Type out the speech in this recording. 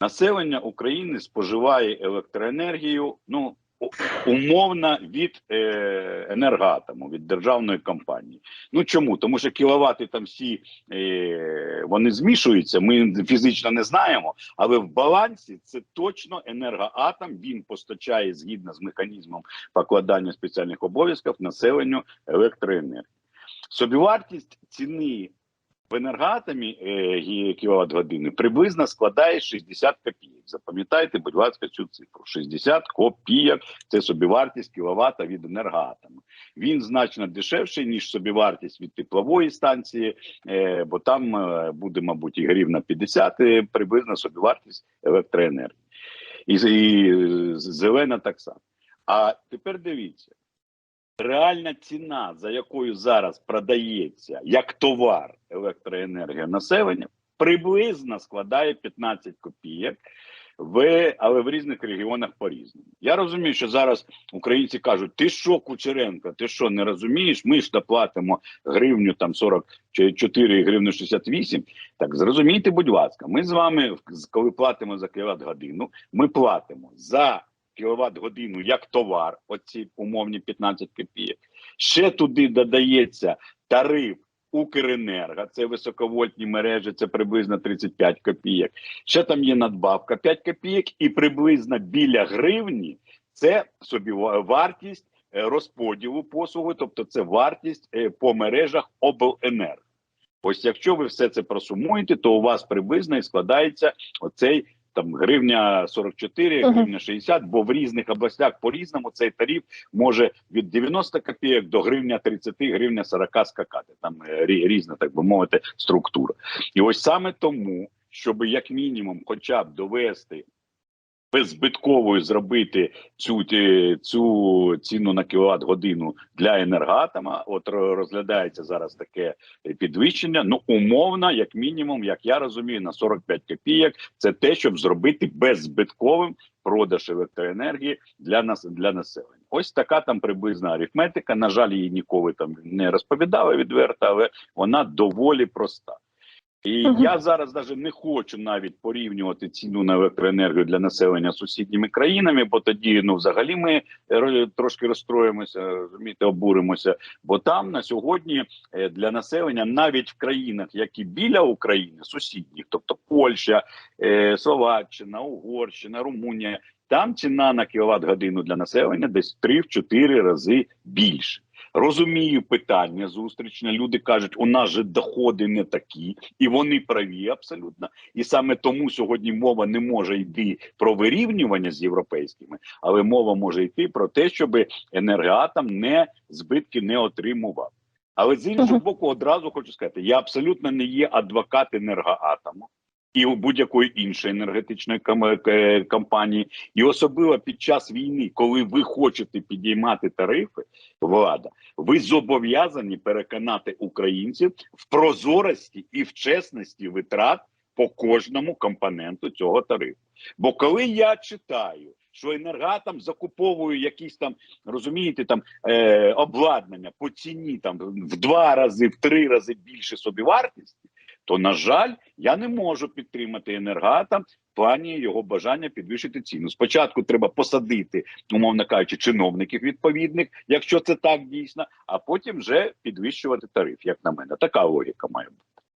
Населення України споживає електроенергію, ну умовно від е, енергоатому, від державної компанії. Ну чому? Тому що кіловати там всі е, вони змішуються. Ми фізично не знаємо, але в балансі це точно енергоатом. Він постачає згідно з механізмом покладання спеціальних обов'язків населенню електроенергії. Собівартість ціни в енергоатомі е, кіловат години приблизно складає 60 копійок. Запам'ятайте, будь ласка, цю цифру: 60 копійок це собівартість кіловата від енергоатому. Він значно дешевший ніж собівартість від теплової станції, е, бо там е, буде, мабуть, і гривна 50, е, приблизно собівартість електроенергії. І, зелена так само. А тепер дивіться. Реальна ціна, за якою зараз продається як товар електроенергія населення, приблизно складає 15 копійок, в, але в різних регіонах по-різному. Я розумію, що зараз українці кажуть: ти що, Кучеренко, ти що не розумієш? Ми ж доплатимо гривню там 44 гривні 68. Так зрозумійте, будь ласка, ми з вами, коли платимо за кіловат годину, ми платимо за кіловат годину як товар, оці умовні 15 копійок. Ще туди додається тариф Укренерго, це високовольтні мережі, це приблизно 35 копійок. Ще там є надбавка 5 копійок, і приблизно біля гривні це собі вартість е, розподілу послуги, тобто це вартість е, по мережах обленерго. Ось якщо ви все це просумуєте, то у вас приблизно і складається оцей там гривня 44, Мгм. гривня 60, бо в різних областях по-різному цей тариф може від 90 копійок до гривня 30, гривня 40 скакати. Там е, різна, так би мовити, структура. І ось саме тому, щоб як мінімум, хоча б довести беззбитковою зробити цю, цю ціну на кіловат годину для енергоатома. От розглядається зараз таке підвищення. Ну умовно, як мінімум, як я розумію, на 45 копійок. Це те, щоб зробити беззбитковим продаж електроенергії для нас для населення. Ось така там приблизна арифметика. На жаль, її ніколи там не розповідали відверто, але вона доволі проста. І Мгм. я зараз навіть не хочу навіть порівнювати ціну на електроенергію для населення з сусідніми країнами, бо тоді ну взагалі ми е, трошки розстроїмося, розумієте, обуримося. Бо там на сьогодні е, для населення, навіть в країнах, які біля України, сусідніх, тобто Польща, е, Словаччина, Угорщина, Румунія, там ціна на кіловат годину для населення десь в 3-4 рази більше. Розумію питання зустрічне. Люди кажуть, у нас же доходи не такі, і вони праві абсолютно. І саме тому сьогодні мова не може йти про вирівнювання з європейськими, але мова може йти про те, щоб енергоатом не збитки не отримував. Але з іншого боку, одразу хочу сказати, я абсолютно не є адвокат енергоатому. І у будь-якої іншої енергетичної е, компанії, і особливо під час війни, коли ви хочете підіймати тарифи, влада, ви зобов'язані переконати українців в прозорості і в чесності витрат по кожному компоненту цього тарифу. Бо коли я читаю, що енергатом закуповує якісь там, розумієте, там е, обладнання по ціні там в два рази, в три рази більше собівартості, то на жаль, я не можу підтримати енергата в плані його бажання підвищити ціну. Спочатку треба посадити, умовно кажучи, чиновників відповідних, якщо це так дійсно, а потім вже підвищувати тариф, як на мене. Така логіка має бути.